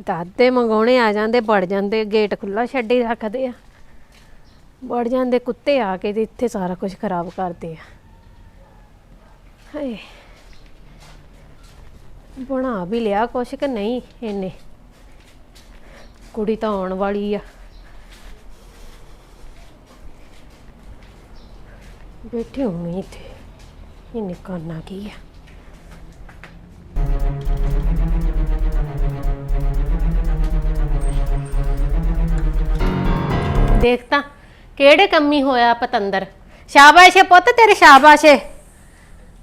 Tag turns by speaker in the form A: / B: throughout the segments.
A: ਦਾਦੇ ਮੰਗਾਉਣੇ ਆ ਜਾਂਦੇ, ਵੜ ਜਾਂਦੇ, ਗੇਟ ਖੁੱਲਾ ਛੱਡੀ ਰੱਖਦੇ ਆ। ਵੜ ਜਾਂਦੇ, ਕੁੱਤੇ ਆ ਕੇ ਤੇ ਇੱਥੇ ਸਾਰਾ ਕੁਝ ਖਰਾਬ ਕਰਦੇ ਆ। ਹਾਏ। ਬਣਾ ਵੀ ਲਿਆ ਕੁਛ ਕਿ ਨਹੀਂ ਇਹਨੇ? ਕੁੜੀ ਤਾਂ ਆਉਣ ਵਾਲੀ ਆ। ਬੈਠੀ ਹੋਣੀ ਇੱਥੇ। ਇਹਨੇ ਕਰਨਾ ਕੀ ਆ? ਦੇਖ ਤਾਂ ਕਿਹੜੇ ਕੰਮੀ ਹੋਇਆ ਪਤੰਦਰ? ਸ਼ਾਬਾਸ਼ ਏ ਪੁੱਤ ਤੇਰੇ ਸ਼ਾਬਾਸ਼ ਏ।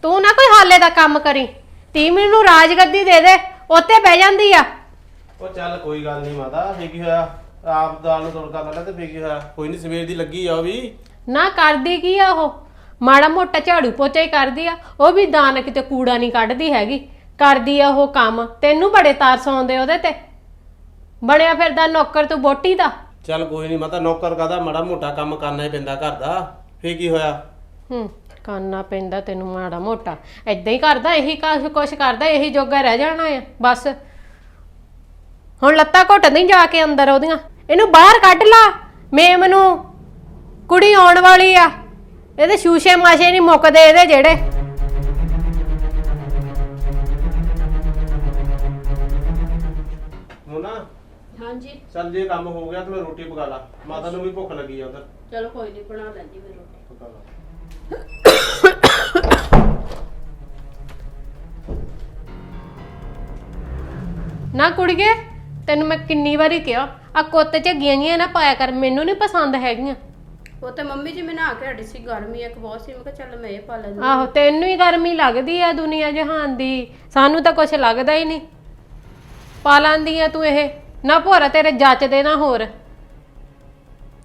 A: ਤੂੰ ਨਾ ਕੋਈ ਹਾਲੇ ਦਾ ਕੰਮ ਕਰੀ। ਤੀ ਮੈਨੂੰ ਰਾਜਗੱਦੀ ਦੇ ਦੇ ਉੱਤੇ ਬਹਿ ਜਾਂਦੀ ਆ।
B: ਉਹ ਚੱਲ ਕੋਈ ਗੱਲ ਨਹੀਂ ਮਾਤਾ ਫੇ ਕੀ ਹੋਇਆ? ਆਪ ਦਾਲ ਨੂੰ ਤੜਕਾ ਲਾ ਲੈ ਤੇ ਫੇ ਕੀ ਹੋਇਆ? ਕੋਈ ਨਹੀਂ ਸਵੇਰ ਦੀ ਲੱਗੀ ਆ ਉਹ ਵੀ।
A: ਨਾ ਕਰਦੀ ਕੀ ਆ ਉਹ? ਮਾੜਾ ਮੋਟਾ ਝਾੜੂ ਪੋਚਾ ਹੀ ਕਰਦੀ ਆ ਉਹ ਵੀ ਦਾਨ ਕਿਤੇ ਕੂੜਾ ਨਹੀਂ ਕੱਢਦੀ ਹੈਗੀ। ਕਰਦੀ ਆ ਉਹ ਕੰਮ ਤੈਨੂੰ ਬੜੇ ਤਰਸ ਆਉਂਦੇ ਉਹਦੇ ਤੇ। ਬਣਿਆ ਫਿਰਦਾ ਨੌਕਰ ਤੂੰ ਬੋਟੀ ਦਾ।
B: ਚੱਲ ਕੋਈ ਨਹੀਂ ਮਾਤਾ ਨੌਕਰ ਕਾਦਾ ਮਾੜਾ ਮੋਟਾ ਕੰਮ ਕਰਨਾ ਹੀ ਪੈਂਦਾ ਘਰ ਦਾ। ਫੇ ਕੀ ਹੋਇਆ?
A: ਹੂੰ, ਕਰਨਾ ਪੈਂਦਾ ਤੈਨੂੰ ਮਾੜਾ ਮੋਟਾ। ਐਦਾਂ ਹੀ ਕਰਦਾ, ਇਹੀ ਕੁਛ ਕਰਦਾ, ਇਹੀ ਜੋਗਾ ਰਹਿ ਜਾਣਾ ਆ, ਬਸ। ਹੁਣ ਲੱਤਾਂ ਘੁੱਟ ਨਹੀਂ ਜਾ ਕੇ ਅੰਦਰ ਉਹਦੀਆਂ। ਇਹਨੂੰ ਬਾਹਰ ਕੱਢ ਲਾ। ਮੇਮ ਨੂੰ ਕੁੜੀ ਆਉਣ ਵਾਲੀ ਆ। ਇਹਦੇ ਸ਼ੂਸ਼ੇ ਮਾਸ਼ੇ ਨਹੀਂ ਮੁੱਕਦੇ ਇਹਦੇ ਜਿਹੜੇ।
C: ਹਾਂਜੀ।
B: ਚੱਲ ਜੇ ਕੰਮ ਹੋ ਗਿਆ ਤੇ ਮੈਂ ਰੋਟੀ ਪਕਾ ਲਾ। ਮਾਤਾ ਨੂੰ ਵੀ ਭੁੱਖ ਲੱਗੀ ਆ ਉਧਰ।
C: ਚਲੋ ਕੋਈ ਨਹੀਂ ਬਣਾ ਲੈਂਦੀ ਮੈਂ ਰੋਟੀ।
B: ਪਕਾ ਲਾ।
A: ਨਾ ਕੁੜੀਏ ਤੈਨੂੰ ਮੈਂ ਕਿੰਨੀ ਵਾਰੀ ਕਿਹਾ ਆ ਕੁੱਤ ਝੱਗੀਆਂ ਜੀਆਂ ਨਾ ਪਾਇਆ ਕਰ ਮੈਨੂੰ ਨਹੀਂ ਪਸੰਦ ਹੈਗੀਆਂ।
C: ਉਹ ਤੇ ਮੰਮੀ ਜੀ ਮੈਂ ਨਹਾ ਕੇ ਹਟੀ ਸੀ ਗਰਮੀ ਇੱਕ ਬਹੁਤ ਸੀ ਮੈਂ ਕਿਹਾ ਚੱਲ ਮੈਂ ਇਹ ਪਾ ਲੈਂਦੀ।
A: ਆਹੋ ਤੈਨੂੰ ਹੀ ਗਰਮੀ ਲੱਗਦੀ ਆ ਦੁਨੀਆ ਜਹਾਨ ਦੀ ਸਾਨੂੰ ਤਾਂ ਕੁਝ ਲੱਗਦਾ ਹੀ ਨਹੀਂ। ਪਾ ਲੈਂਦੀ ਆ ਤੂੰ ਇਹ। ਨਾ ਭੋਰਾ ਤੇਰੇ ਜੱਚਦੇ ਨਾ ਹੋਰ।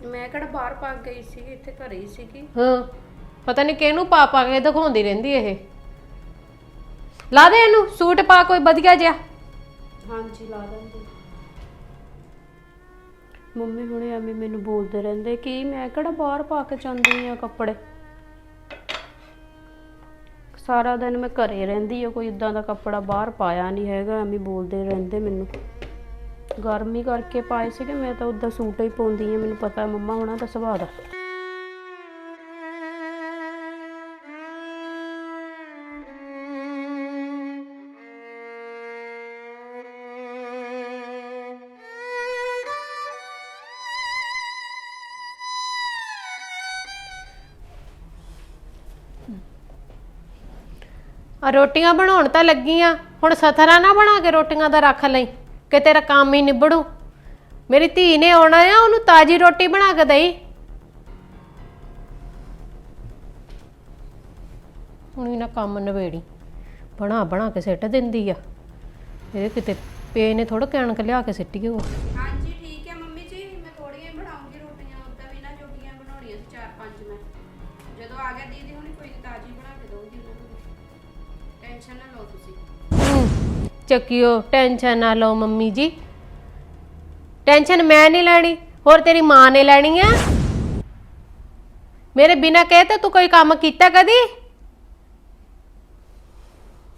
C: ਮੈਂ ਕਿਹੜਾ ਬਾਹਰ ਪਾ ਕੇ ਗਈ ਸੀ ਇੱਥੇ ਘਰੇ ਹੀ ਸੀਗੀ।
A: ਹਾਂ ਪਤਾ ਨਹੀਂ ਕਿਹਨੂੰ ਪਾ ਪਾ ਕੇ ਦਿਖਾਉਂਦੀ ਰਹਿੰਦੀ ਇਹ। ਲਾ ਦੇ ਇਹਨੂੰ ਸੂਟ ਪਾ ਕੋਈ ਵਧੀਆ ਜਿਹਾ।
C: ਹਾਂਜੀ ਲਾ ਦਿੰਦੀ। ਮੰਮੀ ਹੁਣੇ ਐਵੇਂ ਮੈਨੂੰ ਬੋਲਦੇ ਰਹਿੰਦੇ ਕਿ ਮੈਂ ਕਿਹੜਾ ਬਾਹਰ ਪਾ ਕੇ ਜਾਂਦੀ ਆ ਕੱਪੜੇ? ਸਾਰਾ ਦਿਨ ਮੈਂ ਘਰੇ ਰਹਿੰਦੀ ਆ ਕੋਈ ਇਦਾਂ ਦਾ ਕੱਪੜਾ ਬਾਹਰ ਪਾਇਆ ਨਹੀਂ ਹੈਗਾ ਐਵੇਂ ਬੋਲਦੇ ਰਹਿੰਦੇ ਮੈਨੂੰ। ਗਰਮੀ ਕਰਕੇ ਪਾਏ ਸੀਗੇ, ਮੈਂ ਤਾਂ ਉਦਾਂ ਸੂਟ ਹੀ ਪਾਉਂਦੀ ਆ ਮੈਨੂੰ ਪਤਾ ਮੰਮਾ ਹੋਣਾ ਦਾ ਸੁਭਾਅ ਦਾ।
A: ਆ ਰੋਟੀਆਂ ਬਣਾਉਣ ਤਾਂ ਲੱਗੀ ਆ ਹੁਣ ਸਥਰਾ ਨਾ ਬਣਾ ਕੇ ਰੋਟੀਆਂ ਦਾ ਰੱਖ ਲਈ। ਕਿ ਤੇਰਾ ਕੰਮ ਹੀ ਨਿਬੜੂ। ਮੇਰੀ ਧੀ ਨੇ ਆਉਣਾ ਆ, ਉਹਨੂੰ ਤਾਜੀ ਰੋਟੀ ਬਣਾ ਕੇ ਦੇਈ। ਹੁਣ ਇਹਨਾਂ ਕੰਮ ਨਵੇੜੀ ਬਣਾ ਬਣਾ ਕੇ ਸਿੱਟ ਦਿੰਦੀ ਆ। ਇਹ ਕਿਤੇ ਪੇ ਨੇ ਥੋੜਾ ਕਣਕ ਲਿਆ ਕੇ ਸਿੱਟੀ ਉਹ
C: ਹਾਂਜੀ, ਠੀਕ ਹੈ ਮੰਮੀ ਜੀ, ਮੈਂ ਥੋੜੀਆਂ ਹੀ ਬਣਾਉਂਗੀ ਰੋਟੀਆਂ, ਉਦਾਂ ਵੀ ਨਾ ਜੋਗੀਆਂ ਬਣਾਉਣੀਆਂ ਸੀ ਚਾਰ ਪੰਜ ਮੈਂ। ਜਦੋਂ ਆ ਗਿਆ ਦੀਦੀ ਹੁਣੀ ਕੋਈ ਤਾਜੀ ਬਣਾ ਕੇ ਦਊਗੀ ਉਹਨਾਂ ਨੂੰ। ਟੈਨਸ਼ਨ ਨਾ ਲਓ ਤੁਸੀਂ।
A: ਚੱਕਿਓ, ਟੈਨਸ਼ਨ ਨਾ ਲਓ ਮੰਮੀ ਜੀ। ਟੈਨਸ਼ਨ ਮੈਂ ਨਹੀਂ ਲੈਣੀ, ਹੋਰ ਤੇਰੀ ਮਾਂ ਨੇ ਲੈਣੀ ਆ। ਮੇਰੇ ਬਿਨਾ ਕਹੇ ਤਾਂ ਤੂੰ ਕੋਈ ਕੰਮ ਕੀਤਾ ਕਦੀ?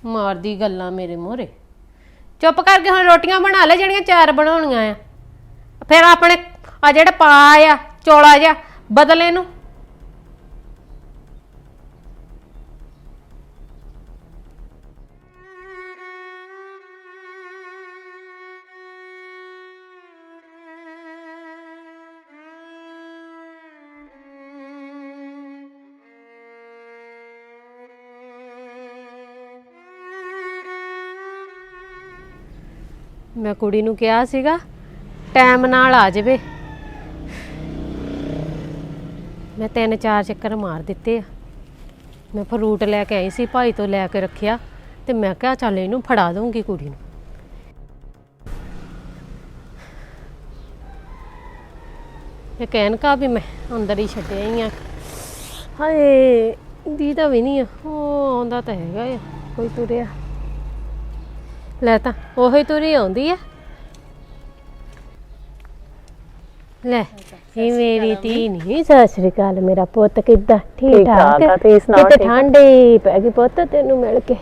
A: ਮਾਰਦੀ ਗੱਲਾਂ ਮੇਰੇ ਮੋਹਰੇ। ਚੁੱਪ ਕਰਕੇ ਹੁਣ ਰੋਟੀਆਂ ਬਣਾ ਲੈ ਜਿਹੜੀਆਂ ਚਾਰ ਬਣਾਉਣੀਆਂ ਆ। ਫਿਰ ਆਪਣੇ, ਆ ਜਿਹੜਾ ਪਾ ਆ, ਚੋਲਾ ਜਿਹਾ, ਬਦਲੇ ਨੂੰ। ਮੈਂ ਕੁੜੀ ਨੂੰ ਕਿਹਾ ਸੀਗਾ ਟਾਈਮ ਨਾਲ ਆ ਜਾਵੇ। ਮੈਂ ਤਿੰਨ ਚਾਰ ਚੱਕਰ ਮਾਰ ਦਿੱਤੇ ਆ। ਮੈਂ ਫਰੂਟ ਲੈ ਕੇ ਆਈ ਸੀ, ਭਾਈ ਤੋਂ ਲੈ ਕੇ ਰੱਖਿਆ, ਤੇ ਮੈਂ ਕਿਹਾ ਚੱਲ ਇਹਨੂੰ ਫੜਾ ਦਊਂਗੀ ਕੁੜੀ ਨੂੰ। ਇਹ ਕਹਿਣ ਕਾ ਵੀ ਮੈਂ ਅੰਦਰ ਹੀ ਛੱਡਿਆ ਹੀ ਆ। ਹਾਏ ਤਾਂ ਵੀ ਨਹੀਂ ਆ, ਉਹ ਆਉਂਦਾ ਤਾਂ ਹੈਗਾ ਆ, ਕੋਈ ਤੁਰਿਆ। ਲੈ ਤਾਂ ਉਹੀ ਤੁਰੀ ਆਉਂਦੀ ਆ। ਲੈ ਇਹ ਮੇਰੀ ਧੀ ਨਹੀਂ ਸਤਿ ਸ੍ਰੀ ਅਕਾਲ ਮੇਰਾ ਪੁੱਤ ਕਿੱਦਾਂ ਠੀਕ ਠਾਕ
D: ਆ,
A: ਕਿਤੇ
D: ਠੀਕ?
A: ਠੰਡੇ ਪੈ ਗਈ ਪੁੱਤ ਤੈਨੂੰ ਮਿਲ ਕੇ।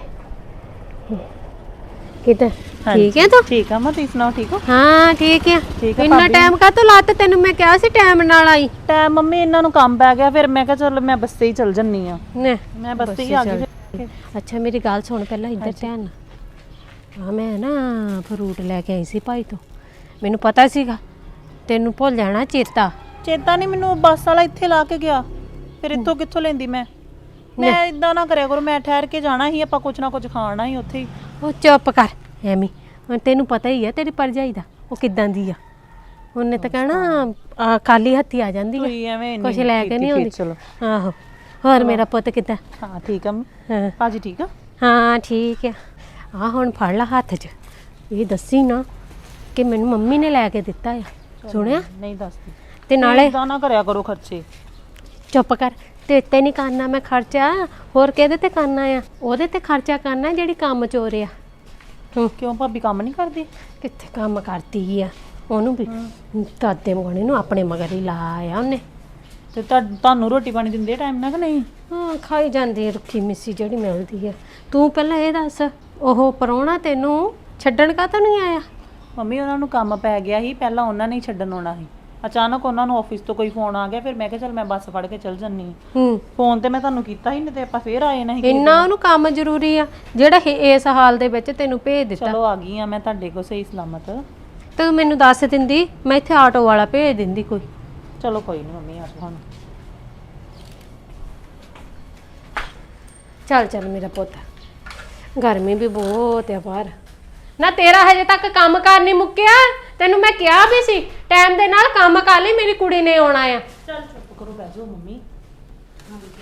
A: ਕਿਤੇ। ਠੀਕ ਹੈ ਤੂੰ?
D: ਠੀਕ ਆ ਮੈਂ ਤੁਸੀਂ ਸੁਣਾਓ ਠੀਕ ਹੋ?
A: ਹਾਂ ਠੀਕ ਹੈ ਇੰਨਾ। ਟਾਈਮ ਕਾ ਤੂੰ ਲੱਤ ਤੈਨੂੰ? ਮੈਂ ਕਿਹਾ ਸੀ ਟਾਈਮ ਨਾਲ ਆਈ।
D: ਟਾਈਮ ਮੰਮੀ ਇਹਨਾਂ ਨੂੰ ਕੰਮ ਪੈ ਗਿਆ ਫਿਰ ਮੈਂ ਕਿਹਾ ਚਲ ਮੈਂ ਬੱਸੇ ਹੀ ਚਲ ਜੰਨੀ ਆ।
A: ਨੇ
D: ਮੈਂ ਬੱਸੇ ਹੀ ਆ ਗਈ।
A: ਅੱਛਾ ਮੇਰੀ ਗੱਲ ਸੁਣ ਪਹਿਲਾਂ ਇੱਧਰ ਧਿਆਨ ਨਾਲ। ਆ ਮੈਂ ਨਾ ਫਰੂਟ ਲੈ ਕੇ ਆਈ ਸੀ ਭਾਈ ਤੋਂ। ਮੈਨੂੰ ਪਤਾ ਸੀਗਾ। ਤੈਨੂੰ ਭੁੱਲ ਜਾਣਾ ਚੇਤਾ।
D: ਚੇਤਾ ਨਹੀਂ ਮੈਨੂੰ ਬੱਸ ਵਾਲਾ ਇੱਥੇ ਲਾ ਕੇ ਗਿਆ। ਫਿਰ ਇੱਥੋਂ ਕਿੱਥੋਂ ਲੈਂਦੀ ਮੈਂ? ਮੈਂ ਇਦਾਂ ਨਾ ਕਰਿਆ ਕਰੋ ਮੈਂ ਠਹਿਰ ਕੇ ਜਾਣਾ ਸੀ ਆਪਾਂ ਕੁਝ ਨਾ ਕੁਝ ਖਾਣਾ ਹੀ ਉੱਥੇ ਹੀ।
A: ਉਹ ਚੁੱਪ ਕਰ ਐਵੇਂ ਹੁਣ ਤੈਨੂੰ ਪਤਾ ਹੀ ਹੈ ਤੇਰੀ ਪਰਜਾਈ ਦਾ ਉਹ ਕਿੱਦਾਂ ਦੀ ਆ। ਉਹਨੇ ਤਾਂ ਕਹਿਣਾ ਆ, ਖਾਲੀ ਹੱਥੀ ਆ ਜਾਂਦੀ ਆ।
D: ਐਵੇਂ
A: ਕੁਛ ਲੈ ਕੇ ਨਹੀਂ ਆਉਂਦੀ।
D: ਚਲੋ।
A: ਆਹੋ। ਹੋਰ ਮੇਰਾ ਪੁੱਤ ਕਿੱਦਾਂ?
D: ਹਾਂ ਠੀਕ ਆ।
A: ਹਾਂ।
D: ਭਾਜੀ ਠੀਕ ਆ?
A: ਹਾਂ ਠੀਕ ਆ। ਆ ਹੁਣ ਫੜ ਲਾ ਹੱਥ 'ਚ। ਇਹ ਦੱਸੀ ਨਾ ਕਿ ਮੈਨੂੰ ਮੰਮੀ ਨੇ ਲੈ ਕੇ ਦਿੱਤਾ ਆ। ਸੁਣਿਆ?
D: ਨਹੀਂ ਦੱਸਦੀ।
A: ਤੇ ਨਾਲੇ
D: ਇਦਾਂ ਨਾ ਕਰਿਆ ਕਰੋ ਖਰਚੇ।
A: ਚੁੱਪ ਕਰ। ਤੇ ਤੇ ਨਹੀਂ ਕਰਨਾ ਮੈਂ ਖਰਚਾ। ਹੋਰ ਕਿਹਦੇ ਤੇ ਕਰਨਾ ਆ? ਉਹਦੇ ਤੇ ਖਰਚਾ ਕਰਨਾ ਜਿਹੜੀ ਕੰਮ ਚੋਰ ਆ।
D: ਕਿਉਂ ਭਾਬੀ ਕੰਮ ਨਹੀਂ ਕਰਦੀ?
A: ਕਿੱਥੇ ਕੰਮ ਕਰਦੀ ਆ? ਉਹਨੂੰ ਵੀ ਦਾਦੇ ਮਗਣੇ ਨੂੰ ਆਪਣੇ ਮਗਰ ਹੀ ਲਾਇਆ ਉਹਨੇ।
D: ਤੇ ਤੁਹਾ- ਤੁਹਾਨੂੰ ਰੋਟੀ ਪਾਣੀ ਦਿੰਦੇ ਟਾਈਮ ਨਾਲ ਕਿ ਨਹੀਂ?
A: ਹਾਂ ਖਾਈ ਜਾਂਦੀ ਰੁੱਖੀ ਮਿੱਸੀ ਜਿਹੜੀ ਮਿਲਦੀ ਆ। ਤੂੰ ਪਹਿਲਾਂ ਇਹ ਦੱਸ। ਉਹ ਪਰੋਣਾ ਤੈਨੂੰ ਛੱਡਣ ਕਾ ਤਾਂ ਨਹੀਂ ਆਇਆ?
D: ਮੰਮੀ ਉਹਨਾਂ ਨੂੰ ਕੰਮ ਪੈ ਗਿਆ ਸੀ। ਪਹਿਲਾਂ ਉਹਨਾਂ ਨੇ ਹੀ ਛੱਡਣ ਆਉਣਾ ਸੀ। ਅਚਾਨਕ ਉਹਨਾਂ ਨੂੰ ਆਫਿਸ ਤੋਂ ਕੋਈ ਫੋਨ ਆ ਗਿਆ। ਫਿਰ ਮੈਂ ਕਿਹਾ ਚਲ ਮੈਂ ਬੱਸ ਫੜ ਕੇ ਚੱਲ ਜੰਨੀ
A: ਹੂੰ।
D: ਫੋਨ ਤੇ ਮੈਂ ਤੁਹਾਨੂੰ ਕੀਤਾ ਸੀ ਨਹੀਂ ਤੇ ਆਪਾਂ ਫੇਰ ਆਏ ਨਹੀਂ
A: ਇੰਨਾ ਉਹਨੂੰ ਕੰਮ ਜ਼ਰੂਰੀ ਆ ਜਿਹੜਾ ਇਹ ਇਸ ਹਾਲ ਦੇ ਵਿੱਚ ਤੈਨੂੰ ਭੇਜ ਦਿੱਤਾ।
D: ਚਲੋ ਆ ਗਈ ਆ ਮੈਂ ਤੁਹਾਡੇ ਕੋਲ ਸਹੀ ਸਲਾਮਤ।
A: ਤੂੰ ਮੈਨੂੰ ਦੱਸ ਦਿੰਦੀ ਮੈਂ ਇੱਥੇ ਆਟੋ ਵਾਲਾ ਭੇਜ ਦਿੰਦੀ ਕੋਈ।
D: ਚਲੋ ਕੋਈ ਨਹੀਂ ਮੰਮੀ ਆ ਹੁਣ।
A: ਚੱਲ ਚੱਲ ਮੇਰਾ ਪੁੱਤ। ਗਰਮੀ ਵੀ ਬਹੁਤ ਆ ਬਾਹਰ। ਨਾ ਤੇਰਾ ਹਜੇ ਤੱਕ ਕੰਮ ਕਾਰ ਨਹੀਂ ਮੁੱਕਿਆ ਤੈਨੂੰ ਮੈਂ ਕਿਹਾ ਵੀ ਸੀ ਟਾਈਮ ਦੇ ਨਾਲ ਕੰਮ ਕਰ ਲਈ ਮੇਰੀ ਕੁੜੀ ਨੇ ਆਉਣਾ ਆ।
D: ਚਲ ਚੁੱਪ ਕਰੋ ਬਹਿ ਜਾਓ ਮੰਮੀ।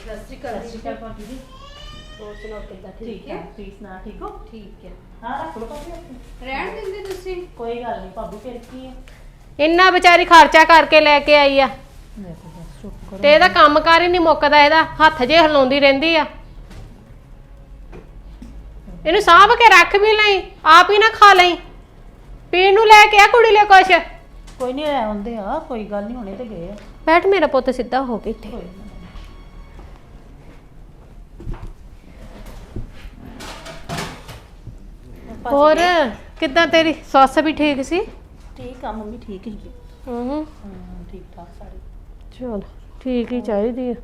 A: ਸਤਿ ਸ਼੍ਰੀ
D: ਸਤਿ ਸ਼੍ਰੀ ਅਕਾਲ ਭਾਬੀ ਜੀ।
A: ਹੋਰ ਸੁਣਾਓ ਕਿੱਦਾਂ
D: ਠੀਕ ਹੈ? ਤੁਸੀਂ ਸੁਣਾ ਠੀਕ ਹੋ?
A: ਠੀਕ ਹੈ।
D: ਹਾਂ ਰੱਖ ਲਓ ਭਾਬੀ ਆਪਣੀ।
C: ਰਹਿਣ ਦਿੰਦੇ ਤੁਸੀਂ?
D: ਕੋਈ ਗੱਲ ਨਹੀਂ ਭਾਬੀ ਫਿਰ ਕੀ ਹੈ?
A: ਇੰਨਾ ਵਿਚਾਰੀ ਖਰਚਾ ਕਰਕੇ ਲੈ ਕੇ ਆਈ ਆ।
D: ਮੈਂ ਤਾਂ ਬਸ ਚੁੱਪ ਕਰੋ
A: ਤੇ ਇਹਦਾ ਕੰਮ ਕਾਰ ਹੀ ਨਹੀਂ ਮੁੱਕਦਾ ਇਹਦਾ ਹੱਥ ਜੇ ਹਿਲਾਉਂਦੀ ਰਹਿੰਦੀ ਆ। ਇਹਨੂੰ ਸਾਂਭ ਕੇ ਰੱਖ ਵੀ ਲਈ ਆਪ ਹੀ ਨਾ ਖਾ ਲਈ। ਪੀਣ ਨੂੰ ਲੈ ਕੇ ਆ ਕੁੜੀ ਲਈ ਕੁਛ?
D: ਕੋਈ ਨਹੀਂ ਆਏ ਹੁੰਦੇ ਆ ਕੋਈ ਗੱਲ ਨਹੀਂ ਹੁਣੇ ਤੇ ਗਏ ਆ।
A: ਬੈਠ ਮੇਰਾ ਪੁੱਤ ਸਿੱਧਾ ਹੋ ਕੇ ਇੱਥੇ।
D: ਕੋਈ ਨਾ।
A: ਹੋਰ ਕਿੱਦਾਂ ਤੇਰੀ ਸੱਸ ਵੀ ਠੀਕ ਸੀ?
D: ਠੀਕ ਆ ਮੰਮੀ ਠੀਕ ਹੀ
A: ਹੂੰ
D: ਹਾਂ ਠੀਕ ਠਾਕ ਸਾਰੇ।
A: ਚਲ ਠੀਕ ਹੀ ਚਾਹੀਦੀ ਆ।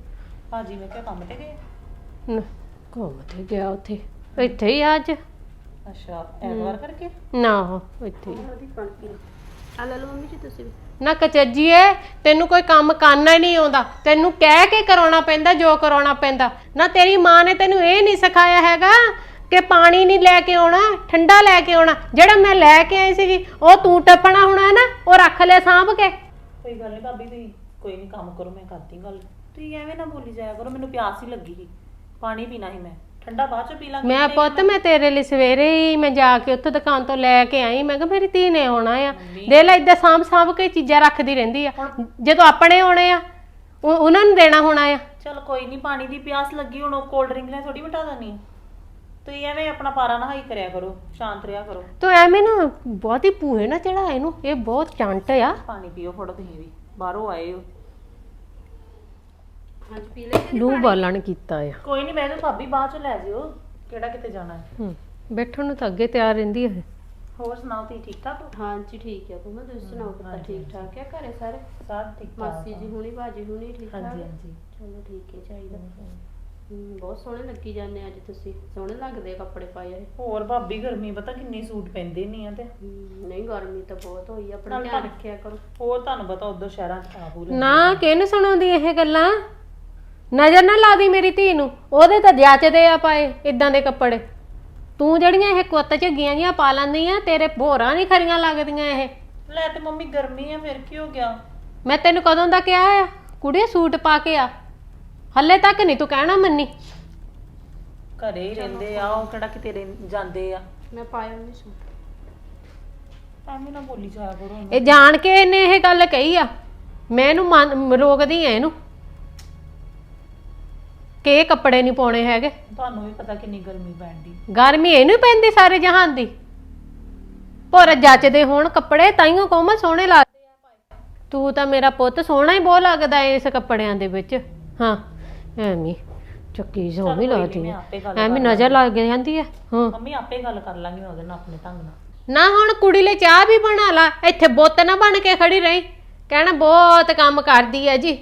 D: ਭਾਜੀ ਮੈਂ ਕਿਹਾ ਕੰਮ ਤੇ ਗਏ
A: ਨਾ, ਘੁੰਮ ਤੇ ਗਿਆ ਉੱਥੇ। ਇੱਥੇ ਹੀ ਆ ਅੱਜ।
D: ਅੱਛਾ ਐਤਵਾਰ ਕਰਕੇ?
A: ਨਾ ਇੱਥੇ ਹੀ।
C: ਉਹਦੀ ਆ। ਲੈ ਲਓ ਮੰਮੀ ਜੀ ਤੁਸੀਂ ਵੀ।
A: ਨਾ ਕਚੱਜੀਏ ਤੈਨੂੰ ਕੋਈ ਕੰਮ ਕਰਨਾ ਹੀ ਨਹੀਂ ਆਉਂਦਾ। ਤੈਨੂੰ ਕਹਿ ਕੇ ਕਰਾਉਣਾ ਪੈਂਦਾ ਜੋ ਕਰਾਉਣਾ ਪੈਂਦਾ। ਨਾ ਤੇਰੀ ਮਾਂ ਨੇ ਤੈਨੂੰ ਇਹ ਨਹੀਂ ਸਿਖਾਇਆ ਹੈਗਾ ਕਿ ਪਾਣੀ ਨਹੀਂ ਲੈ ਕੇ ਆਉਣਾ ਠੰਡਾ ਲੈ ਕੇ ਆਉਣਾ। ਜਿਹੜਾ ਮੈਂ ਲੈ ਕੇ ਆਈ ਸੀਗੀ ਉਹ ਤੂੰ ਟੱਪਣਾ ਹੋਣਾ ਨਾ ਉਹ ਰੱਖ ਲੈ ਸਾਂਭ ਕੇ।
D: ਕੋਈ ਗੱਲ ਨਹੀਂ ਭਾਬੀ ਤੁਸੀਂ ਕੋਈ ਨਹੀਂ ਕੰਮ ਕਰੋ ਮੈਂ ਕਰਦੀ ਗੱਲ। ਤੁਸੀਂ ਐਵੇਂ ਨਾ ਬੋਲੀ ਜਾਇਆ ਕਰੋ ਮੈਨੂੰ ਪਿਆਸ ਹੀ ਲੱਗੀ ਸੀ। ਪਾਣੀ ਪੀਣਾ ਸੀ ਮੈਂ। ਠੰਡਾ ਬਾਅਦ ਚ ਪੀ ਲਾਂਗੀ
A: ਮੈਂ ਪੁੱਤ ਮੈਂ ਤੇਰੇ ਲਈ ਸਵੇਰੇ ਹੀ ਮੈਂ ਜਾ ਕੇ ਉੱਥੇ ਦੁਕਾਨ ਤੋਂ ਲੈ ਕੇ ਆਈ। ਮੈਂ ਕਿਹਾ ਮੇਰੀ ਧੀ ਨੇ ਆਉਣਾ ਆ। ਦੇ ਲੈ ਇਦਾਂ ਸਾਂਭ ਸਾਂਭ ਕੇ ਚੀਜ਼ਾਂ ਰੱਖਦੀ ਰਹਿੰਦੀ ਆ। ਜਦੋਂ ਆਪਣੇ ਆਉਣੇ ਆ ਉਹ- ਉਹਨਾਂ ਨੂੰ ਦੇਣਾ ਹੋਣਾ ਆ।
D: ਚਲ ਕੋਈ ਨਹੀਂ ਪਾਣੀ ਦੀ ਪਿਆਸ ਲੱਗੀ ਹੁਣ ਉਹ ਕੋਲਡ ਡਰਿੰਕ ਨੇ ਥੋੜੀ ਮਿਟਾ ਆ। ਤੁਸੀਂ ਐਵੇਂ ਆਪਣਾ ਪਾਰਾ ਨਾ ਹਾਈ ਕਰਿਆ ਕਰੋ ਸ਼ਾਂਤ ਰਿਹਾ ਕਰੋ।
A: ਤੂੰ ਐਵੇਂ ਨਾ ਬਹੁਤੀ ਭੂਏ ਨਾ ਚੜਾ ਇਹਨੂੰ ਇਹ ਬਹੁਤ ਚੰਟ ਆ।
D: ਪਾਣੀ ਪੀਓ ਫੜੋ ਤੁਸੀਂ ਵੀ ਬਾਹਰੋਂ ਆਏ ਹੋ।
C: ਹਾਂਜੀ ਪੀ ਲੈ
A: ਲੂ ਬਾਲਣ ਕੀਤਾ ਆ।
D: ਕੋਈ ਨਹੀਂ ਮੈਂ ਤਾਂ ਭਾਬੀ ਬਾਅਦ ਚ ਲੈ ਜਿਓ। ਕਿਹੜਾ ਕਿਤੇ ਜਾਣਾ ਹੈ?
A: ਹੂੰ ਬੈਠਣ ਨੂੰ ਤਾਂ ਅੱਗੇ ਤਿਆਰ ਰਹਿੰਦੀ ਹੈ
D: ਹੋਰ ਸੁਣਾਓ ਤੁਸੀਂ ਠੀਕ ਠਾਕ ਹੋ?
C: ਹਾਂਜੀ ਠੀਕ ਹੈ ਤੁਮ ਤੁਸੀਂ ਸੁਣਾਓ ਕਿੱਦਾਂ ਠੀਕ ਠਾਕ ਹੈ ਘਰੇ ਸਾਰੇ?
D: ਸਭ ਠੀਕ ਠਾਕ
C: ਮਾਸੀ ਜੀ ਹੁਣੀ ਬਾਜੀ ਹੁਣੀ ਠੀਕ ਠਾਕ
D: ਹਾਂਜੀ ਹਾਂਜੀ।
C: ਚਲੋ ਠੀਕ ਹੈ ਚਾਹੀਦਾ ਹਮ, ਬਹੁਤ ਸੋਹਣੇ ਲੱਗੀ ਜਾਂਦੇ ਅੱਜ ਤੁਸੀਂ। ਸੋਹਣੇ ਲੱਗਦੇ ਆ ਕੱਪੜੇ ਪਾਏ ਹੋਏ।
D: ਹੋਰ ਭਾਬੀ ਗਰਮੀ ਪਤਾ ਕਿੰਨੀ ਸੂਟ ਪੈਂਦੇ ਨਹੀਂ ਆ ਤੇ।
C: ਹਮ, ਨਹੀਂ ਗਰਮੀ ਤਾਂ ਬਹੁਤ ਹੋਈ ਆਪਣਾ
D: ਨਾਲ
C: ਧਿਆਨ
D: ਤਾਂ-
C: ਰੱਖਿਆ ਕਰੋ।
D: ਹੋਰ ਤੁਹਾਨੂੰ ਪਤਾ ਉਧਰ ਸ਼ਹਿਰਾਂ ਚ ਆ ਪੂਰੇ
A: ਨਾ ਕਿਹਨੂੰ ਸੁਣਾਉਂਦੀ ਇਹ ਗੱਲਾਂ? ਨਜ਼ਰ ਨਾ ਲਾ ਦੀ ਮੇਰੀ ਧੀ ਨੂੰ। ਉਹਦੇ ਤਾਂ ਜਾਚਦੇ ਆ ਪਾਏ ਇਦਾਂ ਦੇ ਕੱਪੜੇ। ਤੂੰ ਜਿਹੜੀਆਂ ਇਹ ਕੁੱਤ ਝੱਗੀਆਂ ਜੀਆਂ ਪਾ ਲੈਂਦੀ ਆ ਤੇਰੇ ਭੋਰਾਂ ਨਹੀਂ ਖਰੀਆਂ ਲੱਗਦੀਆਂ ਇਹ।
D: ਲੈ ਤੇ ਮੰਮੀ ਗਰਮੀ ਆ ਫਿਰ ਕੀ ਹੋ ਗਿਆ?
A: ਮੈਂ ਤੈਨੂੰ ਕਦੋਂ ਦਾ ਕਿਹਾ ਆ ਕੁੜੀਏ ਸੂਟ ਪਾ ਕੇ ਆ। ਹੱਲੇ ਤੱਕ ਨਹੀਂ ਤੂੰ ਕਹਿਣਾ ਮੰਨੀ।
D: ਘਰੇ ਹੀ ਰਹਿੰਦੇ ਆ ਉਹ ਕਿਹੜਾ ਕਿਤੇ ਰਹਿੰ- ਜਾਂਦੇ ਆ।
C: ਮੈਂ ਪਾਇਆ ਨਹੀਂ ਸੂਟ
D: ਐਵੇਂ ਨਾ ਬੋਲੀ ਜਾਇਆ ਕਰੋ।
A: ਇਹ ਜਾਣ ਕੇ ਇਹਨੇ ਇਹ ਗੱਲ ਕਹੀ ਆ। ਮੈਂ ਇਹਨੂੰ ਮੰਨ- ਰੋਕਦੀ ਆ ਇਹਨੂੰ। ਕਿ ਇਹ ਕੱਪੜੇ ਨਹੀਂ ਪਾਉਣੇ ਹੈਗੇ?
D: ਤੁਹਾਨੂੰ ਵੀ ਪਤਾ ਕਿੰਨੀ ਗਰਮੀ ਪੈਂਦੀ
A: ਗਰਮੀ ਇਹਨੂੰ ਹੀ ਪੈਂਦੀ ਸਾਰੇ ਜਹਾਨ ਦੀ। ਪਰ ਜੱਚਦੇ ਹੋਣ ਕੱਪੜੇ ਤਾਈਓ ਕੋਮਲ ਸੋਹਣੇ ਲੱਗਦੇ ਆ ਭਾਈ। ਤੂੰ ਤਾਂ ਮੇਰਾ ਪੁੱਤ ਸੋਹਣਾ ਹੀ ਬਹੁਤ ਲੱਗਦਾ ਏ ਇਸ ਕੱਪੜਿਆਂ ਦੇ ਵਿੱਚ। ਹਾਂ ਐਵੇਂ ਚੱਕੀ ਸੋ
D: ਚੱਲ
A: ਵੀ
D: ਕੋਈ ਨੀ,
A: ਲੱਗਦੀ
D: ਮੈਂ
A: ਹੈ
D: ਆਪੇ ਗੱਲ
A: ਐਵੇਂ ਨਜ਼ਰ ਲੱਗ ਜਾਂਦੀ ਹੈ ਹਾਂ।
D: ਮੰਮੀ ਆਪੇ ਗੱਲ ਕਰ ਲਾਂਗੀ ਮੈਂ ਉਹਦੇ ਨਾਲ ਆਪਣੇ ਢੰਗ ਨਾਲ।
A: ਨਾ ਹੁਣ ਕੁੜੀ ਲਈ ਚਾਹ ਵੀ ਬਣਾ ਲਾ। ਇੱਥੇ ਬੁੱਤ ਨਾ ਬਣ ਕੇ ਖੜੀ ਰਹੀ। ਕਹਿਣਾ ਬਹੁਤ ਕੰਮ ਕਰਦੀ ਹੈ ਜੀ।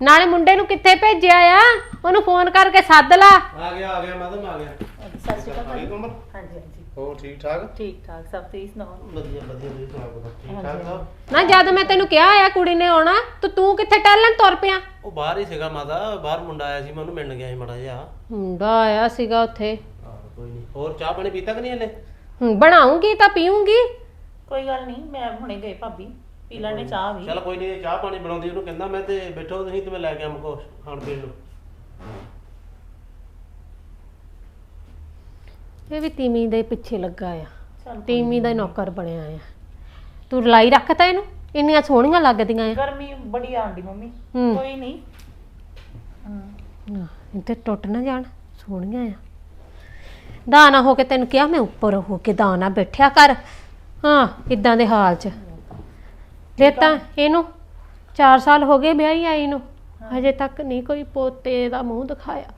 A: ਨਾਲੇ ਮੁੰਡੇ ਨੂੰ ਕਿੱਥੇ ਭੇਜਿਆ ਆ? ਉਹਨੂੰ ਫੋਨ ਕਰਕੇ ਸੱਦ ਲਾ।
B: ਆ ਗਿਆ ਆ ਗਿਆ ਮੈਡਮ ਆ ਗਿਆ
D: ਸਤਿ ਸ਼੍ਰੀ ਅਕਾਲ
B: ਕੋਮਲ
D: ਹਾਂਜੀ ਹਾਂਜੀ।
B: ਹੋਰ ਠੀਕ ਠਾਕ?
D: ਠੀਕ ਠਾਕ ਸਭ ਤੁਸੀਂ ਸੁਣਾਓ?
B: ਵਧੀਆ ਵਧੀਆ ਤੁਸੀਂ ਸੁਣਾਓ ਪੁੱਤ, ਠੀਕ ਠਾਕ ਸਭ?
A: ਨਾ ਜਦ ਮੈਂ ਤੈਨੂੰ ਕਿਹਾ ਆ ਕੁੜੀ ਨੇ ਆਉਣਾ ਤੂੰ ਤੂੰ ਕਿੱਥੇ ਟਹਿਲਣ ਤੁਰ ਪਿਆ?
B: ਉਹ ਬਾਹਰ ਹੀ ਸੀਗਾ ਮਾਤਾ ਬਾਹਰ ਮੁੰਡਾ ਆਇਆ ਸੀ ਮੈਂ ਉਹਨੂੰ ਮਿਲਣ ਗਿਆ ਸੀ ਮੜਾ ਜਿਹਾ।
A: ਮੁੰਡਾ ਆਇਆ ਸੀਗਾ ਉੱਥੇ।
B: ਆਹੋ ਕੋਈ ਨਹੀਂ ਹੋਰ ਚਾਹ ਪਾਣੀ ਪੀਤਾ ਕਿ ਨਹੀਂ ਹਲੇ
A: ਬਣਾਉਂਗੀ ਤਾਂ ਪੀਉਂਗੀ
D: ਕੋਈ ਗੱਲ ਨਹੀਂ ਮੈਂ ਹੁਣੇ ਗਏ ਭਾਬੀ। ਪੀ ਲੈਣੇ ਚਾਹ ਵੀ।
B: ਚੱਲ ਕੋਈ ਨਹੀਂ ਚਾਹ ਪਾਣੀ ਬਣਾਉਂਦੀ ਉਹਨੂੰ ਕਹਿੰਦਾ ਮੈਂ ਤੇ ਬੈਠੋ ਤੁਸੀਂ ਤੇ ਮੈਂ ਲੈ ਕੇ ਕੁਛ ਖਾਣ ਪੀਣ ਨੂੰ।
A: ਇਹ ਵੀ ਤੀਮੀ ਦੇ ਪਿੱਛੇ ਲੱਗਾ ਆ।
D: ਚੱਲ
A: ਤੀਮੀ ਦਾ ਹੀ ਨੌਕਰ ਬਣਿਆ ਆ। ਤੂੰ ਲਾਈ ਰੱਖਤਾ ਇਹਨੂੰ ਇੰਨੀਆਂ ਸੋਹਣੀਆਂ ਲੱਗਦੀਆਂ ਆ।
D: ਗਰਮੀ ਬੜੀ ਆਂਦੀ ਮੰਮੀ।
A: ਹੂੰ।
D: ਕੋਈ ਨਹੀਂ ਹੂੰ।
A: ਇਹ ਤੇ ਟੁੱਟ ਨਾ ਜਾਣ ਸੋਹਣੀਆਂ ਆ। ਦਾਣਾ ਹੋ ਕੇ ਤੈਨੂੰ ਕਿਹਾ ਮੈਂ ਉੱਪਰ ਹੋ ਕੇ ਦਾਣਾ ਬੈਠਿਆ ਕਰ। ਹਾਂ ਇਦਾਂ ਦੇ ਹਾਲ 'ਚ। ਲੈ ਤਾਂ ਇਹਨੂੰ 4 ਸਾਲ ਹੋ ਗਏ ਵਿਆਹੀ ਆਈ ਨੂੰ। ਹਜੇ ਤੱਕ ਨਹੀਂ ਕੋਈ ਪੋਤੇ ਦਾ ਮੂੰਹ ਦਿਖਾਇਆ।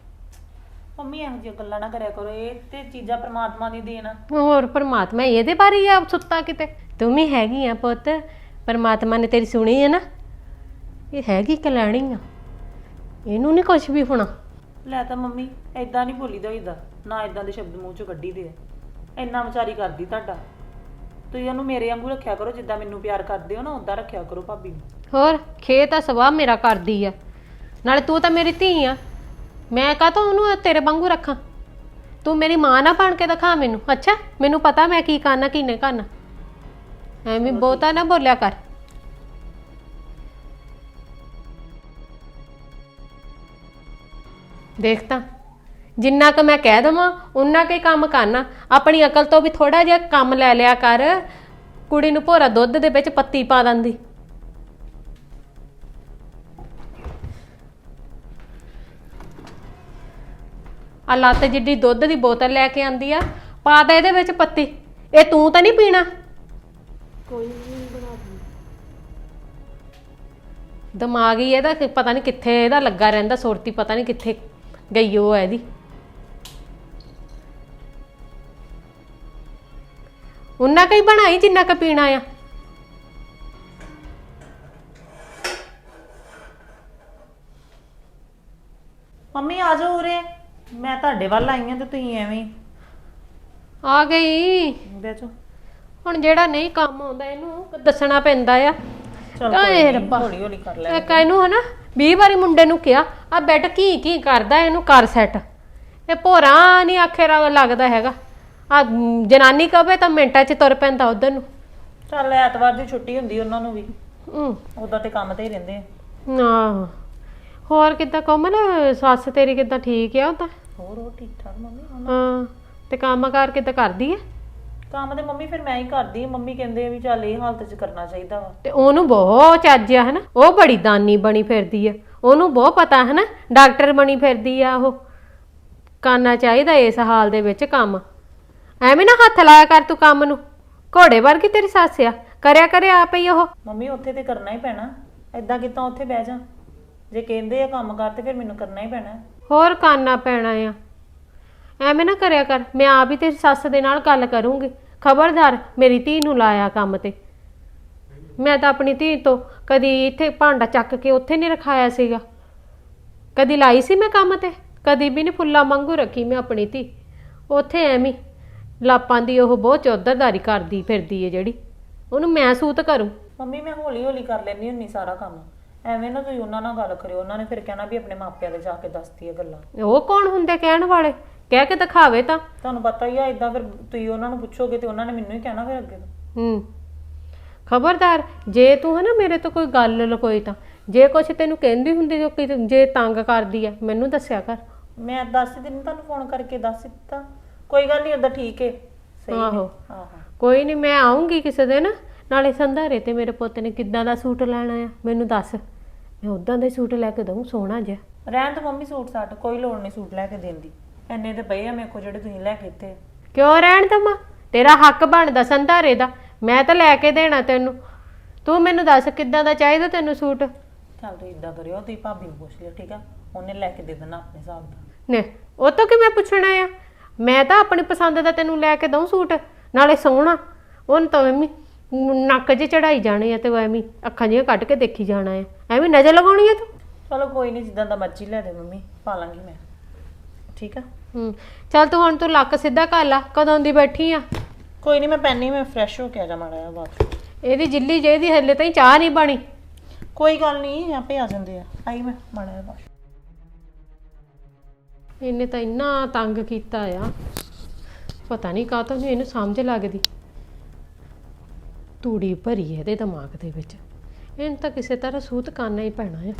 D: ਮੰਮੀ ਇਹੋ ਜਿਹੀਆਂ ਗੱਲਾਂ ਨਾ ਕਰਿਆ ਕਰੋ ਇਹ ਤੇ ਚੀਜ਼ਾਂ ਪ੍ਰਮਾਤਮਾ ਦੀ ਦੇਣ ਆ।
A: ਹੋਰ ਪਰਮਾਤਮਾ ਇਹਦੇ ਬਾਰੇ ਹੀ ਆ ਸੁੱਤਾ ਕਿਤੇ। ਤੂੰ ਵੀ ਹੈਗੀ ਆ ਪੁੱਤ ਪਰਮਾਤਮਾ ਨੇ ਤੇਰੀ ਸੁਣੀ ਹੈ ਨਾ। ਇਹ ਹੈਗੀ ਕਲਿਆਣੀ ਆ। ਇਹਨੂੰ ਨਹੀਂ ਕੁਝ ਵੀ ਹੋਣਾ।
D: ਲੈ ਤਾਂ ਮੰਮੀ ਐਦਾਂ ਨਹੀਂ ਬੋਲੀਦਾ ਹੋਈਦਾ ਨਾ ਐਦਾਂ ਦੇ ਸ਼ਬਦ ਮੂੰਹ ਚੋਂ ਕੱਢੀ ਦੇ ਆ। ਇੰਨਾ ਵਿਚਾਰੀ ਕਰਦੀ ਤੁਹਾਡਾ। ਤੁਸੀਂ ਉਹਨੂੰ ਮੇਰੇ ਵਾਂਗੂ ਰੱਖਿਆ ਕਰੋ ਜਿੱਦਾਂ ਮੈਨੂੰ ਪਿਆਰ ਕਰਦੇ ਹੋ ਨਾ ਉਦਾਂ ਰੱਖਿਆ ਕਰੋ ਭਾਬੀ ਨੂੰ।
A: ਹੋਰ ਖੇਤ ਆ ਸਵਾ ਮੇਰਾ ਕਰਦੀ ਆ। ਨਾਲੇ ਤੂੰ ਤਾਂ ਮੇਰੀ ਧੀ ਆ। ਮੈਂ ਕਾਹਤੋਂ ਉਹਨੂੰ ਤੇਰੇ ਵਾਂਗੂ ਰੱਖਾਂ? ਤੂੰ ਮੇਰੀ ਮਾਂ ਨਾ ਬਣ ਕੇ ਦਿਖਾ ਮੈਨੂੰ। ਅੱਛਾ ਮੈਨੂੰ ਪਤਾ ਮੈਂ ਕੀ ਕਰਨਾ ਕੀ ਨਹੀਂ ਕਰਨਾ। ਐਵੇਂ ਬਹੁਤਾ ਨਾ ਬੋਲਿਆ ਕਰ। ਦੇਖ ਤਾਂ। ਜਿੰਨਾ ਕੁ ਮੈਂ ਕਹਿ ਦਵਾਂ ਉਨਾ ਕੁ ਕੰਮ ਕਰਨਾ। ਆਪਣੀ ਅਕਲ ਤੋਂ ਵੀ ਥੋੜਾ ਜਿਹਾ ਕੰਮ ਲੈ ਲਿਆ ਕਰ। ਕੁੜੀ ਨੂੰ ਭੋਰਾ ਦੁੱਧ ਦੇ ਵਿੱਚ ਪੱਤੀ ਪਾ ਦਿੰਦੀ। ਆ ਲੱਤ ਜਿੱਡੀ ਦੁੱਧ ਦੀ ਬੋਤਲ ਲੈ ਕੇ ਆਂਦੀ ਆ ਪਾ ਦੇ ਇਹਦੇ ਵਿੱਚ ਪੱਤੀ। ਇਹ ਤੂੰ ਤਾਂ ਨਹੀਂ ਪੀਣਾ? ਕੋਈ ਨਹੀਂ ਬਣਾ ਦਿਮਾਗ ਹੀ ਇਹਦਾ ਕਿ- ਪਤਾ ਨਹੀਂ ਕਿੱਥੇ ਇਹਦਾ ਲੱਗਾ ਰਹਿੰਦਾ ਸੁਰਤੀ ਪਤਾ ਨਹੀਂ ਕਿੱਥੇ ਗਈ ਉਹ ਹੈ ਇਹਦੀ। ਉਹਨਾਂ ਕਈ ਬਣਾਈ ਜਿੰਨਾ ਕ ਪੀਣਾ ਆ।
D: ਮੰਮੀ ਆ ਜਾਓ ਉਰੇ। ਮੈਂ ਤੁਹਾਡੇ ਵੱਲ ਆਈ ਹਾਂ ਤੇ ਤੁਸੀਂ ਐਵੇਂ ਹੀ।
A: ਆ ਗਈ।
D: ਬਹਿ ਜਾਓ।
A: ਹੁਣ ਜਿਹੜਾ ਨਹੀਂ ਕੰਮ ਆਉਂਦਾ ਇਹਨੂੰ ਦੱਸਣਾ ਪੈਂਦਾ ਆ।
D: ਚਲ
A: ਓਏ ਰੱਬਾ।
D: ਹੌਲੀ ਹੌਲੀ ਕਰ ਲੈ
A: ਇੱਕ ਇਹਨੂੰ ਹਨਾ 20 ਵਾਰੀ ਮੁੰਡੇ ਨੂੰ ਕਿਹਾ ਆ ਬੈੱਡ ਕੀ ਕੀ ਕਰਦਾ ਇਹਨੂੰ ਕਰ ਸੈੱਟ। ਇਹ ਭੋਰਾ ਨਹੀਂ ਆਖੇਰਾ ਲੱਗਦਾ ਹੈਗਾ। ਆ ਜਨਾਨੀ ਕਵੇ ਤਾਂ ਮਿੰਟਾਂ 'ਚ ਤੁਰ ਪੈਂਦਾ ਉਧਰ ਨੂੰ।
D: ਚੱਲ ਐਤਵਾਰ ਦੀ ਛੁੱਟੀ ਹੁੰਦੀ ਉਹਨਾਂ ਨੂੰ ਵੀ।
A: ਹੂੰ।
D: ਉਦਾਂ ਤੇ ਕੰਮ ਤੇ ਹੀ ਰਹਿੰਦੇ ਆ।
A: ਆਹੋ। ਹੋਰ ਕਿੱਦਾਂ ਕੋਮਲ? ਸੱਸ ਤੇਰੀ ਕਿੱਦਾਂ ਠੀਕ ਆ ਉਹ ਤਾਂ?
D: ਹੋਰ ਉਹ ਠੀਕ ਠਾਕ ਮੰਮੀ? ਹੁਣ
A: ਹਾਂ। ਤੇ ਕੰਮ ਕਾਰ ਕਿੱਦਾਂ ਕਰਦੀ ਹੈ
D: ਕੰਮ ਤੇ ਮੰਮੀ ਫਿਰ ਮੈਂ ਹੀ ਕਰਦੀ ਮੰਮੀ ਕਹਿੰਦੇ ਆ ਵੀ ਚੱਲ ਇਹ ਹਾਲਤ 'ਚ ਕਰਨਾ ਚਾਹੀਦਾ ਵਾ।
A: ਤੇ ਉਹਨੂੰ ਬਹੁਤ ਚੱਜ ਆ ਹਨਾ। ਉਹ ਬੜੀ ਦਾਨੀ ਬਣੀ ਫਿਰਦੀ ਆ। ਉਹਨੂੰ ਬਹੁਤ ਪਤਾ ਹਨਾ। ਡਾਕਟਰ ਬਣੀ ਫਿਰਦੀ ਆ ਉਹ। ਕਰਨਾ ਚਾਹੀਦਾ ਇਸ ਹਾਲ ਦੇ ਵਿੱਚ ਕੰਮ। ਐਵੇਂ ਨਾ ਹੱਥ ਲਾਇਆ ਕਰ ਤੂੰ ਕੰਮ ਨੂੰ। ਘੋੜੇ ਵਰਗੀ ਤੇਰੀ ਸੱਸ ਆ। ਕਰਿਆ ਕਰੇ ਆਪ ਹੀ ਉਹ।
D: ਮੰਮੀ ਉੱਥੇ ਤੇ ਕਰਨਾ ਹੀ ਪੈਣਾ। ਐਦਾਂ ਕਿਤਾ ਉੱਥੇ ਬਹਿ ਜਾ। ਜੇ ਕਹਿੰਦੇ ਆ ਕੰਮ ਕਰ ਤੇ ਫਿਰ ਮੈਨੂੰ ਕਰਨਾ ਹੀ ਪੈਣਾ।
A: ਹੋਰ ਕਰਨਾ ਪੈਣਾ ਆ। ਐਵੇਂ ਨਾ ਕਰਿਆ ਕਰ। ਮੈਂ ਆਪ ਹੀ ਤੇਰੀ ਸੱਸ ਦੇ ਨਾਲ ਗੱਲ ਕਰੂੰਗੀ। ਖਬਰਦਾਰ ਮੇਰੀ ਧੀ ਨੂੰ ਲਾਇਆ ਕੰਮ ਤੇ। ਮੈਂ ਤਾਂ ਆਪਣੀ ਧੀ ਤੋਂ ਕਦੀ ਇੱਥੇ ਭਾਂਡਾ ਚੱਕ ਕੇ ਉੱਥੇ ਨਹੀਂ ਰਖਾਇਆ ਸੀਗਾ। ਕਦੀ ਲਾਈ ਸੀ ਮੈਂ ਕੰਮ ਤੇ? ਕਦੀ ਵੀ ਨਹੀਂ ਫੁੱਲਾ ਵਾਂਗੂ ਰੱਖੀ ਮੈਂ ਆਪਣੀ ਧੀ। ਉੱਥੇ ਐਵੇਂ ਲਾਪਾਂ ਦੀ ਉਹ ਬਹੁਤ ਚੌਧਰਦਾਰੀ ਕਰਦੀ ਫਿਰਦੀ ਏ ਜਿਹੜੀ। ਉਹਨੂੰ ਮੈਂ ਸੂਤ ਕਰੂੰ।
D: ਮੰਮੀ ਮੈਂ ਹੌਲੀ ਹੌਲੀ ਕਰ ਲੈਂਦੀ ਹੁੰਨੀ ਸਾਰਾ ਕੰਮ। ਐਵੇਂ ਨਾ ਤੁਸੀਂ ਉਹਨਾਂ ਨਾਲ ਗੱਲ ਕਰਿਓ। ਉਹਨਾਂ ਨੇ ਫਿਰ ਕਹਿਣਾ ਵੀ ਆਪਣੇ ਮਾਪਿਆਂ ਦੇ ਜਾ ਕੇ ਦੱਸਦੀ ਹੈ ਗੱਲਾਂ।
A: ਉਹ ਕੌਣ ਹੁੰਦੇ ਕਹਿਣ ਵਾਲੇ? ਕਹਿ ਕੇ ਦਿਖਾਵੇ ਤਾਂ।
D: ਤੁਹਾਨੂੰ ਪਤਾ ਹੀ ਆ ਇਦਾਂ ਫਿਰ ਤੁਸੀਂ ਉਹਨਾਂ ਨੂੰ ਪੁੱਛੋਗੇ ਤੇ ਉਹਨਾਂ ਨੇ ਮੈਨੂੰ ਹੀ ਕਹਿਣਾ ਫਿਰ ਅੱਗੇ ਤੋਂ।
A: ਹੂੰ। ਖਬਰਦਾਰ ਜੇ ਤੂੰ ਹੈ ਨਾ ਮੇਰੇ ਤੋਂ ਕੋਈ ਗੱਲ ਲਕੋਈ ਤਾਂ। ਜੇ ਕੁਛ ਤੈਨੂੰ ਕਹਿੰਦੀ ਹੁੰਦੀ ਜੋ ਕਿ ਜੇ ਤੰਗ ਕਰਦੀ ਆ ਮੈਨੂੰ ਦੱਸਿਆ ਕਰ।
D: ਮੈਂ ਦੱਸ ਹੀ ਦਿਨ ਤੁਹਾਨੂੰ ਫੋਨ ਕਰਕੇ ਦੱਸ ਹੀ ਦਿੱਤਾ। ਕੋਈ ਗੱਲ ਨਹੀਂ ਓਦਾਂ ਠੀਕ ਹੈ ਸਹੀ ਨੇ।
A: ਆਹੋ।
D: ਆਹੋ
A: ਕੋਈ ਨਹੀਂ ਮੈਂ ਆਉਂਗੀ ਕਿਸੇ ਦਿਨ। ਨਾਲੇ ਸੰਧਾਰੇ ਤੇ ਮੇਰੇ ਪੁੱਤ ਨੇ ਕਿੱਦਾਂ ਦਾ ਸੂਟ ਲੈਣਾ ਆ ਮੈਨੂੰ ਦੱਸ। ਮੈਂ ਉਦਾਂ ਦਾ ਹੀ ਸੂਟ ਲੈ ਕੇ ਦਊਂ ਸੋਹਣਾ ਜਿਹਾ।
D: ਰਹਿਣ ਤੋਂ ਮੰਮੀ ਸੂਟ ਸਾਟ ਕੋਈ ਲੋੜ ਨਹੀਂ ਸੂਟ ਲੈ ਕੇ ਦੇਣ ਦੀ। ਐਨੇ ਤੇ ਪਏ ਆ ਮੇਰੇ ਕੋਲ ਜਿਹੜੇ ਤੁਸੀਂ ਲੈ ਕੇ ਦਿੱਤੇ ਆ।
A: ਕਿਉਂ ਰਹਿਣ ਦਮਾ ਤੇਰਾ ਹੱਕ ਬਣਦਾ ਸੰਧਾਰੇ ਦਾ। ਮੈਂ ਤਾਂ ਲੈ ਕੇ ਦੇਣਾ ਤੈਨੂੰ। ਤੂੰ ਮੈਨੂੰ ਦੱਸ ਕਿੱਦਾਂ ਦਾ ਚਾਹੀਦਾ ਤੈਨੂੰ ਸੂਟ?
D: ਚੱਲ ਤੁਸੀਂ ਇਦਾਂ ਕਰਿਓ ਤੁਸੀਂ ਭਾਬੀ ਨੂੰ ਪੁੱਛ ਲਿਓ ਠੀਕ ਆ? ਉਹਨੇ ਲੈ ਕੇ ਦੇ ਦੇਣਾ ਆਪਣੇ ਹਿਸਾਬ ਦਾ
A: ਨੇ ਉਹ ਤੋਂ ਕਿਵੇਂ ਪੁੱਛਣਾ ਆ? ਮੈਂ ਤਾਂ ਆਪਣੀ ਪਸੰਦ ਦਾ ਤੈਨੂੰ ਲੈ ਕੇ ਦਊਂ ਸੂਟ ਨਾਲੇ ਸੋਹਣਾ। ਉਹਨੂੰ ਤਾਂ ਐਵੇਂ ਨੱਕ 'ਚ ਚੜਾਈ ਜਾਣੇ ਆ ਤੇ ਉਹ ਐਵੇਂ ਅੱਖਾਂ ਜਿਹੀਆਂ ਕੱਢ ਕੇ ਦੇਖੀ ਜਾਣਾ ਆ। ਐਵੇਂ ਨਜ਼ਰ ਲਗਾਉਣੀ ਆ ਤੂੰ?
D: ਚਲੋ ਕੋਈ ਨਹੀਂ ਜਿੱਦਾਂ ਦਾ ਮਰਜ਼ੀ ਲੈ ਦੇ ਮੰਮੀ ਪਾ ਲਾਂਗੀ ਮੈਂ। ਠੀਕ ਆ?
A: ਹੂੰ। ਚੱਲ ਤੂੰ ਹੁਣ ਤੂੰ ਲੱਕ ਸਿੱਧਾ ਕਰ ਲਾ ਕਦੋਂ ਦੀ ਬੈਠੀ ਆ?
D: ਕੋਈ ਨਹੀਂ ਮੈਂ ਪੈਣੀ ਮੈਂ ਫਰੈਸ਼ ਹੋ ਕੇ ਆ ਜਾ ਮਾੜਾ ਜਿਹਾ ਬਾਅਦ
A: ਇਹਦੀ ਜਿੱਲੀ ਜਿਹਦੀ ਹੱਲੇ ਤਾਈਂ ਚਾਹ ਨਹੀਂ ਬਣੀ।
D: ਕੋਈ ਗੱਲ ਨਹੀਂ ਆਪੇ ਆ ਜਾਂਦੇ ਆ। ਆਈ ਮੈਂ ਮਾੜਾ ਜਿਹਾ ਬਾਅਦ
A: ਇਹਨੇ ਤਾਂ ਇੰਨਾ ਤੰਗ ਕੀਤਾ ਆ। ਪਤਾ ਨਹੀਂ ਕਾਹ ਤੋਂ ਇਹਨੂੰ ਸਮਝ ਲੱਗਦੀ। ਤੂੜੀ ਭਰੀ ਹੈ ਇਹਦੇ ਦਿਮਾਗ ਦੇ ਵਿੱਚ। ਇਹਨੂੰ ਤਾਂ ਕਿਸੇ ਤਰ੍ਹਾਂ ਸੂਤ ਕਰਨਾ ਹੀ ਪੈਣਾ ਆ।